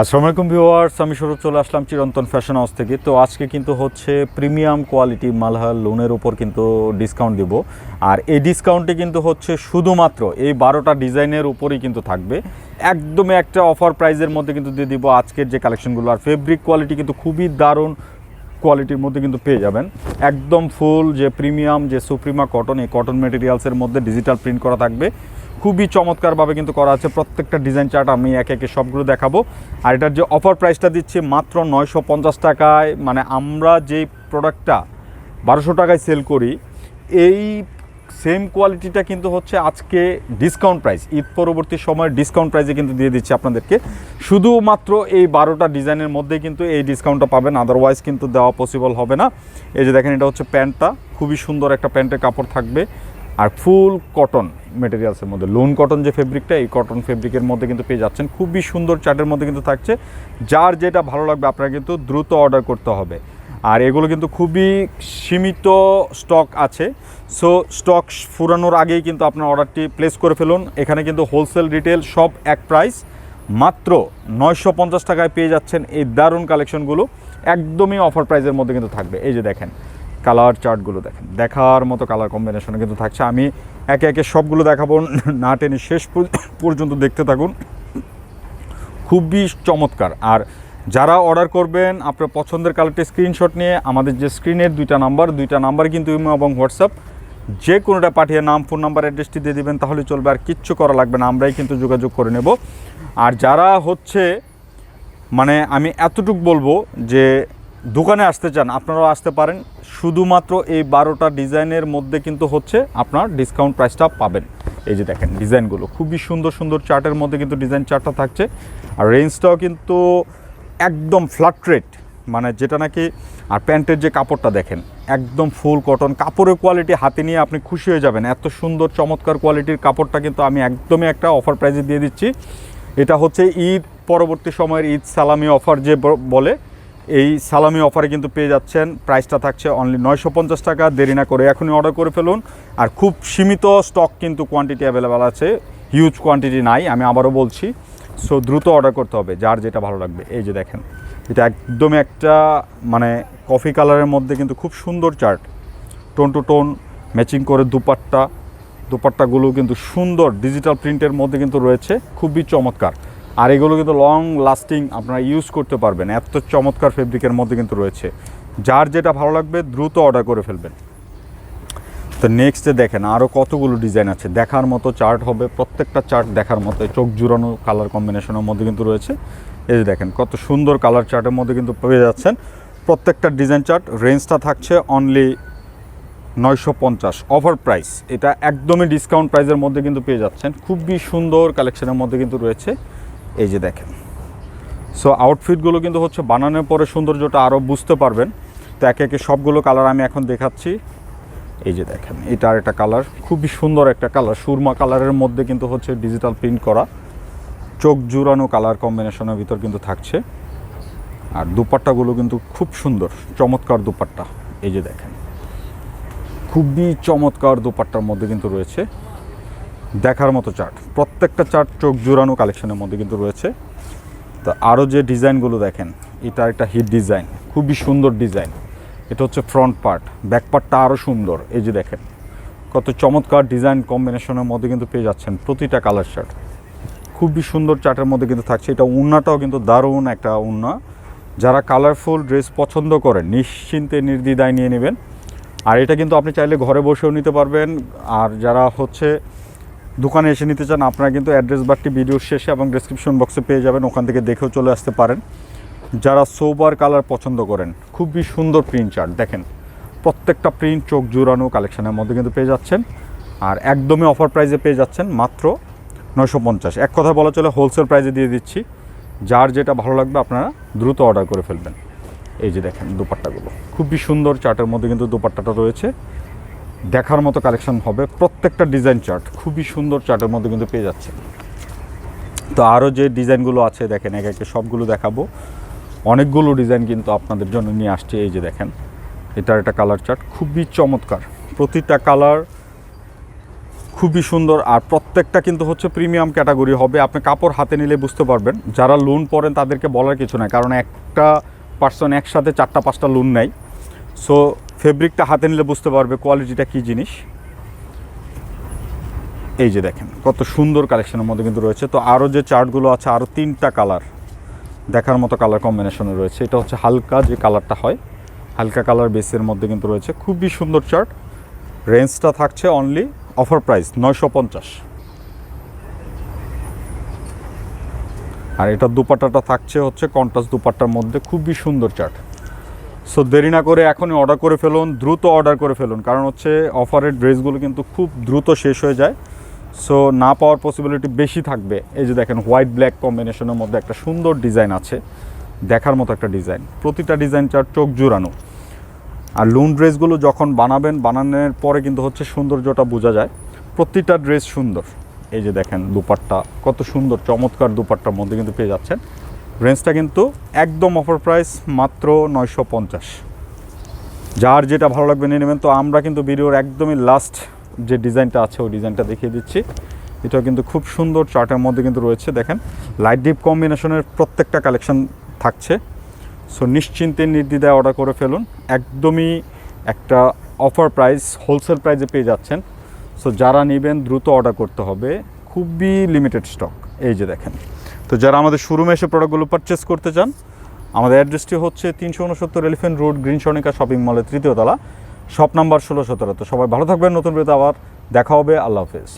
আসসালামু আলাইকুম ভিউয়ার্স, আমি স্বরূপ চলে আসলাম চিরন্তন ফ্যাশন হাউস থেকে। তো আজকে কিন্তু হচ্ছে প্রিমিয়াম কোয়ালিটি মালহার লোনের উপর কিন্তু ডিসকাউন্ট দিব। আর এই ডিসকাউন্টে কিন্তু হচ্ছে শুধুমাত্র এই বারোটা ডিজাইনের উপরেই কিন্তু থাকবে। একদমই একটা অফার প্রাইজের মধ্যে কিন্তু দিয়ে দিব। আজকের যে কালেকশনগুলো আর ফেব্রিক কোয়ালিটি কিন্তু খুবই দারুণ কোয়ালিটির মধ্যে কিন্তু পেয়ে যাবেন। একদম ফুল যে প্রিমিয়াম যে সুপ্রিমা কটন এই কটন মেটেরিয়ালসের মধ্যে ডিজিটাল প্রিন্ট করা থাকবে। খুবই চমৎকারভাবে কিন্তু করা আছে। প্রত্যেকটা ডিজাইন চার্ট আমি একে একে সবগুলো দেখাবো। আর এটার যে অফার প্রাইসটা দিচ্ছি মাত্র নয়শো পঞ্চাশ টাকায় মানে আমরা যেই প্রোডাক্টটা বারোশো টাকায় সেল করি, এই সেম কোয়ালিটিটা কিন্তু হচ্ছে আজকে ডিসকাউন্ট প্রাইস ঈদ পরবর্তী সময় ডিসকাউন্ট প্রাইসে কিন্তু দিয়ে দিচ্ছি আপনাদেরকে। শুধুমাত্র এই বারোটা ডিজাইনের মধ্যে কিন্তু এই ডিসকাউন্টটা পাবেন আদারওয়াইজ কিন্তু দেওয়া পসিবল হবে না। এই যে দেখেন, এটা হচ্ছে প্যান্টটা। খুবই সুন্দর একটা প্যান্টের কাপড় থাকবে। আর ফুল কটন মেটেরিয়ালসের মধ্যে। লোন কটন যে ফেব্রিকটা এই কটন ফেব্রিকের মধ্যে কিন্তু পেয়ে যাচ্ছেন। খুবই সুন্দর চার্টের মধ্যে কিন্তু থাকছে। যার যেটা ভালো লাগবে আপনারা কিন্তু দ্রুত অর্ডার করতে হবে। আর এগুলো কিন্তু খুবই সীমিত স্টক আছে। সো স্টক ফুরানোর আগেই কিন্তু আপনার অর্ডারটি প্লেস করে ফেলুন। এখানে কিন্তু হোলসেল রিটেল সব এক প্রাইস মাত্র নয়শো পঞ্চাশ টাকায় পেয়ে যাচ্ছেন এই দারুণ কালেকশনগুলো একদমই অফার প্রাইসের মধ্যে কিন্তু থাকবে। এই যে দেখেন কালার চার্টগুলো দেখেন। দেখার মতো কালার কম্বিনেশনে কিন্তু থাকছে। আমি একে একে সবগুলো দেখাবো। না টেনে শেষ পর্যন্ত দেখতে থাকুন। খুবই চমৎকার। আর যারা অর্ডার করবেন, আপনার পছন্দের কালারটি স্ক্রিনশট নিয়ে আমাদের যে স্ক্রিনের দুইটা নাম্বার দুইটা নাম্বার কিন্তু ইমো এবং হোয়াটসঅ্যাপ, যে কোনোটা পাঠিয়ে নাম ফোন নাম্বার অ্যাড্রেসটি দিয়ে দিবেন, তাহলে চলবে। আর কিচ্ছু করা লাগবে না। আমরাই কিন্তু যোগাযোগ করে নেব। আর যারা হচ্ছে মানে আমি এতটুক বলব যে দোকানে আসতে চান, আপনারাও আসতে পারেন। শুধুমাত্র এই বারোটা ডিজাইনের মধ্যে কিন্তু হচ্ছে আপনার ডিসকাউন্ট প্রাইসটা পাবেন। এই যে দেখেন ডিজাইনগুলো, খুবই সুন্দর সুন্দর চার্টের মধ্যে কিন্তু ডিজাইন চার্টটা থাকছে। আর রেঞ্জটাও কিন্তু একদম ফ্ল্যাট রেট মানে যেটা নাকি, আর প্যান্টের যে কাপড়টা দেখেন, একদম ফুল কটন কাপড়ের কোয়ালিটি হাতে নিয়ে আপনি খুশি হয়ে যাবেন। এত সুন্দর, চমৎকার কোয়ালিটির কাপড়টা কিন্তু আমি একদমই একটা অফার প্রাইসে দিয়ে দিচ্ছি। এটা হচ্ছে ঈদ, পরবর্তী সময়ের ঈদ সালামি অফার যে বলে এই সালামি অফারে কিন্তু পেয়ে যাচ্ছেন। প্রাইসটা থাকছে অনলি নয়শো পঞ্চাশ টাকা। দেরি না করে এখনই অর্ডার করে ফেলুন। আর খুব সীমিত স্টক কিন্তু কোয়ান্টিটি অ্যাভেলেবেল আছে। হিউজ কোয়ান্টিটি নাই, আমি আবারও বলছি। সো দ্রুত অর্ডার করতে হবে, যার যেটা ভালো লাগবে। এই যে দেখেন, এটা একদমই একটা মানে কফি কালারের মধ্যে কিন্তু খুব সুন্দর চার্ট টোন টু টোন ম্যাচিং করে দুপাট্টা। দুপাট্টাগুলো কিন্তু সুন্দর ডিজিটাল প্রিন্টের মধ্যে কিন্তু রয়েছে। খুবই চমৎকার। আর এগুলো কিন্তু লং লাস্টিং আপনারা ইউজ করতে পারবেন। এত চমৎকার ফেব্রিকের মধ্যে কিন্তু রয়েছে। যার যেটা ভালো লাগবে, দ্রুত অর্ডার করে ফেলবেন। তো নেক্সটে দেখেন আরও কতগুলো ডিজাইন আছে। দেখার মতো চার্ট হবে, প্রত্যেকটা চার্ট দেখার মতো, চোখ জুড়ানো কালার কম্বিনেশনের মধ্যে কিন্তু রয়েছে। এই যে দেখেন, কত সুন্দর কালার চার্টের মধ্যে কিন্তু পেয়ে যাচ্ছেন। প্রত্যেকটা ডিজাইন চার্ট রেঞ্জটা থাকছে অনলি নয়শো পঞ্চাশ। অফার প্রাইস এটা একদমই ডিসকাউন্ট প্রাইসের মধ্যে কিন্তু পেয়ে যাচ্ছেন। খুবই সুন্দর কালেকশনের মধ্যে কিন্তু রয়েছে। এই যে দেখেন। সো আউটফিটগুলো কিন্তু হচ্ছে বানানোর পরে সৌন্দর্যটা আরও বুঝতে পারবেন। তো একে একে সবগুলো কালার আমি এখন দেখাচ্ছি। এই যে দেখেন এটা আর একটা কালার খুবই সুন্দর একটা কালার সুরমা কালারের মধ্যে কিন্তু হচ্ছে ডিজিটাল প্রিন্ট করা। চোখ জুড়ানো কালার কম্বিনেশনের ভিতর কিন্তু থাকছে। আর দুপাট্টাগুলো কিন্তু খুব সুন্দর, চমৎকার দুপাট্টা। এই যে দেখেন, খুবই চমৎকার দুপাট্টার মধ্যে কিন্তু রয়েছে। দেখার মতো চার্ট। প্রত্যেকটা চার্ট চোখ জুড়ানো কালেকশনের মধ্যে কিন্তু রয়েছে। তো আরও যে ডিজাইনগুলো দেখেন, এটা একটা হিট ডিজাইন, খুবই সুন্দর ডিজাইন। এটা হচ্ছে ফ্রন্ট পার্ট, ব্যাক পার্টটা আরও সুন্দর। এই যে দেখেন, কত চমৎকার ডিজাইন কম্বিনেশনের মধ্যে কিন্তু পেয়ে যাচ্ছেন প্রতিটা কালার শার্ট খুবই সুন্দর চার্টের মধ্যে কিন্তু থাকছে। এটা উন্নাটাও কিন্তু দারুণ একটা উন্না। যারা কালারফুল ড্রেস পছন্দ করেন, নিশ্চিন্তে নির্দ্বিধায় নিয়ে নেবেন। আর এটা কিন্তু আপনি চাইলে ঘরে বসেও নিতে পারবেন। আর যারা হচ্ছে দোকানে এসে নিতে চান, আপনারা কিন্তু অ্যাড্রেস বারটি ভিডিওর শেষে এবং ডেসক্রিপশন বক্সে পেয়ে যাবেন, ওখান থেকে দেখেও চলে আসতে পারেন। যারা সোবার কালার পছন্দ করেন, খুবই সুন্দর প্রিন্ট চার্ট দেখেন, প্রত্যেকটা প্রিন্ট চোখ জুড়ানো কালেকশনের মধ্যে কিন্তু পেয়ে যাচ্ছেন। আর একদমই অফার প্রাইসে পেয়ে যাচ্ছেন মাত্র নয়শো পঞ্চাশ। এক কথা বলা চলে হোলসেল প্রাইসে দিয়ে দিচ্ছি। যার যেটা ভালো লাগবে, আপনারা দ্রুত অর্ডার করে ফেলবেন। এই যে দেখেন, দুপাট্টাগুলো। খুবই সুন্দর চার্টের মধ্যে কিন্তু দুপাট্টাটা রয়েছে। দেখার মতো কালেকশন হবে। প্রত্যেকটা ডিজাইন চার্ট খুবই সুন্দর চার্টের মধ্যে কিন্তু পেয়ে যাচ্ছে। তো আরও যে ডিজাইনগুলো আছে, দেখেন, একে একে সবগুলো দেখাবো। অনেকগুলো ডিজাইন কিন্তু আপনাদের জন্য নিয়ে আসছে, এই যে দেখেন, এটার একটা কালার চার্ট খুবই চমৎকার। প্রতিটা কালার খুবই সুন্দর, আর প্রত্যেকটা কিন্তু হচ্ছে প্রিমিয়াম ক্যাটাগরি হবে। আপনি কাপড় হাতে নিলে বুঝতে পারবেন, যারা লোন পড়েন তাদেরকে বলার কিছু নাই, কারণ একটা পার্সন একসাথে চারটা, পাঁচটা লোন নেয়। সো ফেব্রিকটা হাতে নিলে বুঝতে পারবে কোয়ালিটিটা কী জিনিস। এই যে দেখেন, কত সুন্দর কালেকশনের মধ্যে কিন্তু রয়েছে। তো আরও যে চার্টগুলো আছে আরও তিনটা কালার দেখার মতো কালার কম্বিনেশনে রয়েছে। এটা হচ্ছে হালকা যে কালারটা হয়, হালকা কালার বেসের মধ্যে কিন্তু রয়েছে। খুবই সুন্দর চার্ট। রেঞ্জটা থাকছে অনলি অফার প্রাইস নয়শো পঞ্চাশ। আর এটা দুপাট্টাটা থাকছে হচ্ছে কন্টাস দুপাট্টার মধ্যে। খুবই সুন্দর চার্ট। সো দেরি না করে এখনই অর্ডার করে ফেলুন, দ্রুত অর্ডার করে ফেলুন, কারণ হচ্ছে অফারের ড্রেসগুলো কিন্তু খুব দ্রুত শেষ হয়ে যায়। সো না পাওয়ার পসিবিলিটি বেশি থাকবে। এই যে দেখেন হোয়াইট ব্ল্যাক কম্বিনেশনের মধ্যে একটা সুন্দর ডিজাইন আছে। দেখার মতো একটা ডিজাইন প্রতিটা ডিজাইন চার চোখ জুড়ানো। আর লুন ড্রেসগুলো যখন বানাবেন, বানানোর পরে কিন্তু হচ্ছে সৌন্দর্যটা বোঝা যায়। প্রতিটা ড্রেস সুন্দর। এই যে দেখেন, দুপাট্টা, কত সুন্দর, চমৎকার দুপাট্টার মধ্যে কিন্তু পেয়ে যাচ্ছেন। রেঞ্জটা কিন্তু একদম অফার প্রাইস মাত্র নয়শো পঞ্চাশ। যার যেটা ভালো লাগবে নিয়ে নেবেন। তো আমরা কিন্তু ভিডিওর একদমই লাস্ট যে ডিজাইনটা আছে, ওই ডিজাইনটা দেখিয়ে দিচ্ছি। এটাও কিন্তু খুব সুন্দর চার্টের মধ্যে কিন্তু রয়েছে, দেখেন। লাইট ডিপ কম্বিনেশনের প্রত্যেকটা কালেকশন থাকছে। সো নিশ্চিন্তে নির্দ্বিধায় অর্ডার করে ফেলুন। একদমই একটা অফার প্রাইস হোলসেল প্রাইসে পেয়ে যাচ্ছেন। সো যারা নেবেন, দ্রুত অর্ডার করতে হবে। খুবই লিমিটেড স্টক এই যে দেখেন। তো যারা আমাদের শোরুমে এসে প্রোডাক্টগুলো পারচেস করতে চান, আমাদের অ্যাড্রেসটি হচ্ছে তিনশো উনসত্তর Elephant Road green Sonika shopping মলের তৃতীয় তলা শপ নাম্বার ষোলো সতেরো। তো সবাই ভালো থাকবেন, নতুন বিরতি আবার দেখা হবে। আল্লাহ হাফেজ।